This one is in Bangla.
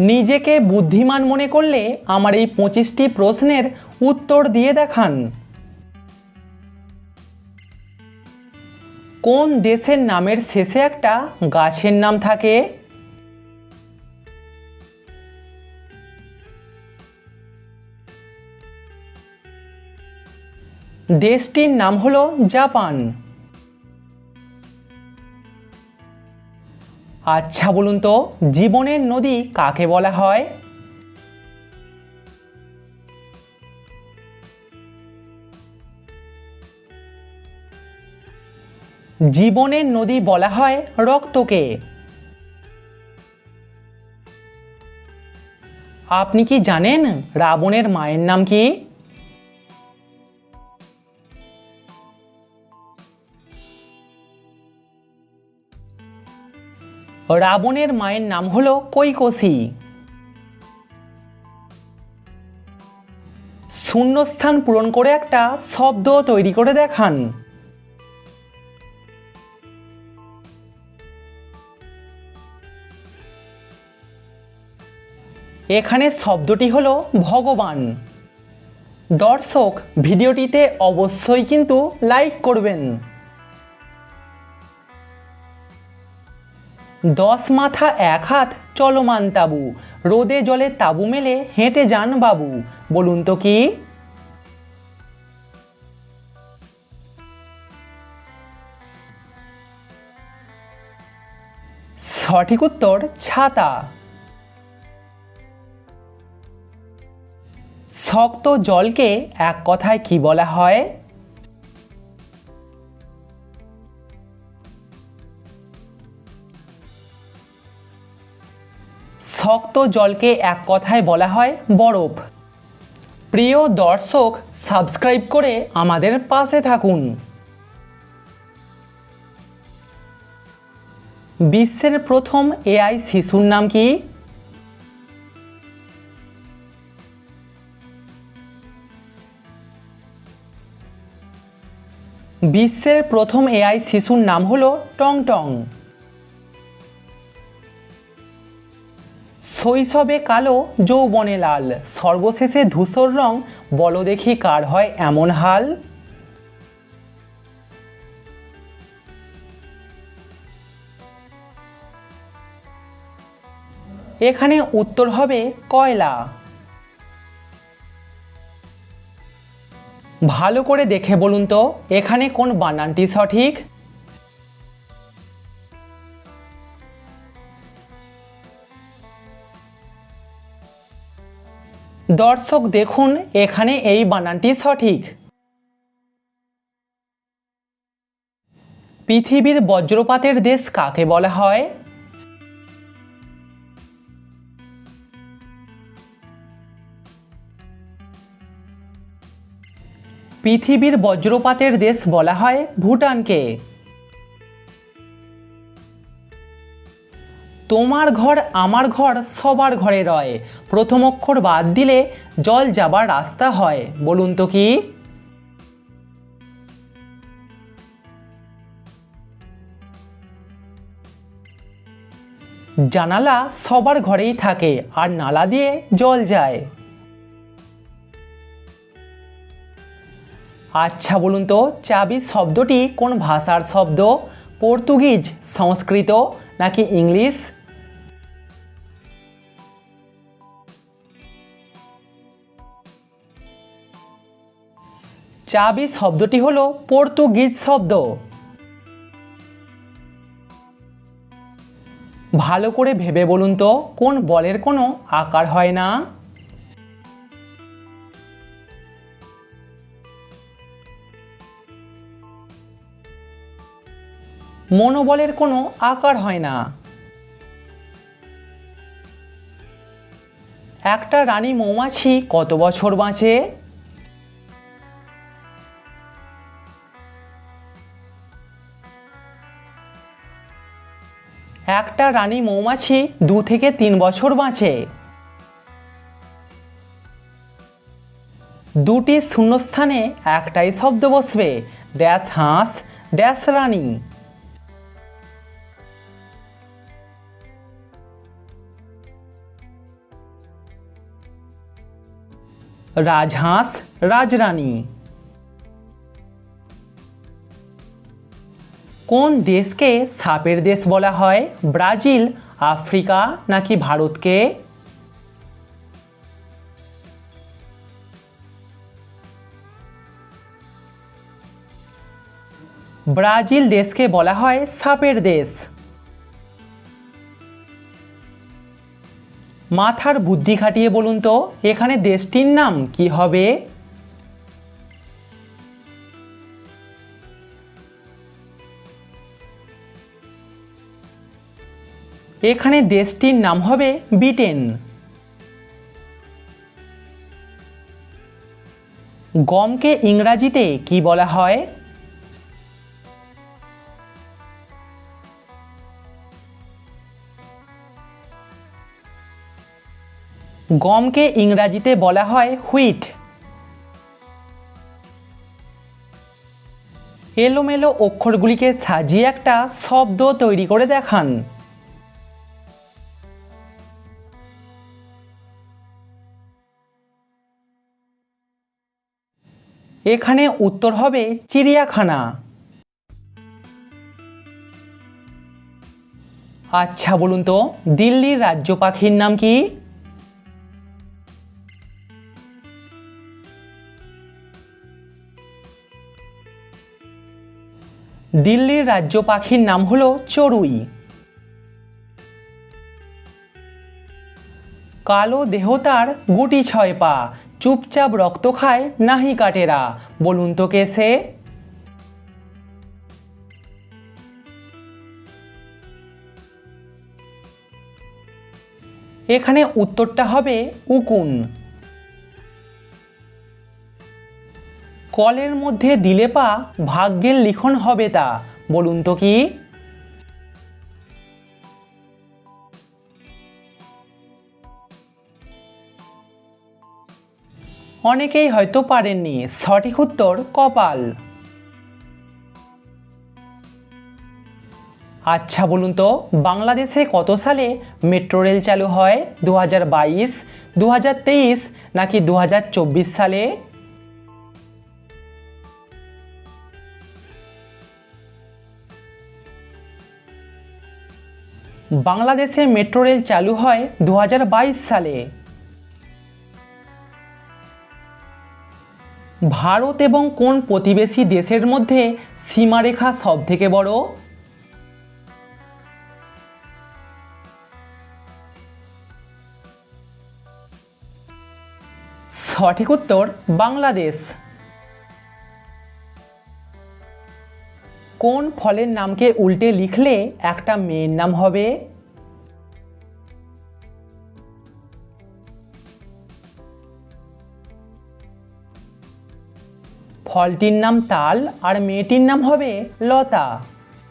নিজেকে বুদ্ধিমান মনে করলে আমার এই পঁচিশটি প্রশ্নের উত্তর দিয়ে দেখান। কোন দেশের নামের শেষে একটা গাছের নাম থাকে? দেশটির নাম হলো জাপান। আচ্ছা বলুন তো, জীবনের নদী কাকে বলা হয়? জীবনের নদী বলা হয় রক্তকে। আপনি কি জানেন রাবণের মায়ের নাম কি? রাবণের মায়ের নাম হলো কৈকসী। শূন্যস্থান পূরণ করে একটা শব্দ তৈরি করে দেখান। এখানে শব্দটি হলো ভগবান। দর্শক, ভিডিওটিতে অবশ্যই কিন্তু লাইক করবেন। দশ মাথা এক হাত চলমান তাবু। রোদে জলে তাবু মেলে হেঁটে যান বাবু। বলুন তো কি? সঠিক উত্তর, ছাতা। শক্ত জলকে এক কথায় কি বলা হয়? শক্ত জলকে এক কথায় বলা হয় বরফ। প্রিয় দর্শক, সাবস্ক্রাইব করে আমাদের পাশে থাকুন। বিশ্বের প্রথম এআই শিশুর নাম কি? বিশ্বের প্রথম এআই শিশুর নাম হলো টং টং শৈশবে কালো, যৌবনে লাল। সর্বশেষে ধূসর রং, বলো দেখি কার হয় এমন হাল? এখানে উত্তর হবে কয়লা। ভালো করে দেখে বলুন তো, এখানে কোন বানানটি সঠিক? দর্শক দেখুন, এখানে এই বানানটি সঠিক। পৃথিবীর বজ্রপাতের দেশ কাকে বলা হয়? পৃথিবীর বজ্রপাতের দেশ বলা হয় ভুটানকে। তোমার ঘর আমার ঘর সবার ঘরে রয়। প্রথম অক্ষর বাদ দিলে জল যাবার রাস্তা হয়। বলুন তো কি? জানালা সবার ঘরেই থাকে, আর নালা দিয়ে জল যায়। আচ্ছা বলুন তো, চাবি শব্দটি কোন ভাষার শব্দ? পর্তুগিজ, সংস্কৃত নাকি ইংলিশ? চাবি শব্দটি হলো পর্তুগিজ শব্দ। ভালো করে ভেবে বলুন তো, কোন বলের কোনো আকার হয় না? মনোবলের কোনো আকার হয় না। একটা রানী মৌমাছি কত বছর বাঁচে? একটা রানী মৌমাছি দু থেকে তিন বছর বাঁচে। দুটি শূন্যস্থানে একটাই শব্দ বসবে, ড্যাশ হাঁস, ড্যাশ রানী। রাজহাঁস রাজরানী। কোন দেশকে সাপের দেশ বলা হয়? ব্রাজিল, আফ্রিকা নাকি ভারতকে? ব্রাজিল দেশকে বলা হয় সাপের দেশ। মাথার বুদ্ধি খাটিয়ে বলুন তো, এখানে দেশটির নাম কি হবে? এখানে দেশটির নাম হবে ব্রিটেন। গমকে ইংরাজিতে কি বলা হয়? গমকে ইংরাজিতে বলা হয় হুইট। এলোমেলো অক্ষরগুলিকে সাজিয়ে একটা শব্দ তৈরি করে দেখান। এখানে উত্তর হবে চিড়িয়াখানা। আচ্ছা বলুন তো, দিল্লির রাজ্য পাখির নাম কি? দিল্লির রাজ্য পাখির নাম হলো চড়ুই। কালো দেহ তার গুটি ছয় পা, চুপচাপ রক্ত খায় নাহি কাটেরা। বলুন তো কে সে? এখানে উত্তরটা হবে উকুন। কলের মধ্যে দিলে পা ভাগ্যের লিখন হবে তা, বলুন তো কি? অনেকেই হয়তো পারেননি, সঠিক উত্তর কপাল। আচ্ছা বলুন তো, বাংলাদেশে কত সালে মেট্রো রেল চালু হয়? দু হাজার বাইশ দু হাজার তেইশ, নাকি দু হাজার চব্বিশ সালে? বাংলাদেশে মেট্রো রেল চালু হয় দু হাজার বাইশ সালে। ভারত এবং কোন প্রতিবেশী দেশের মধ্যে সীমারেখা সব থেকে বড়? সঠিক উত্তর বাংলাদেশ। কোন ফলের নামকে উল্টে লিখলে একটা মেয়ের নাম হবে? ফলটির নাম তাল আর মেয়েটির নাম হবে লতা।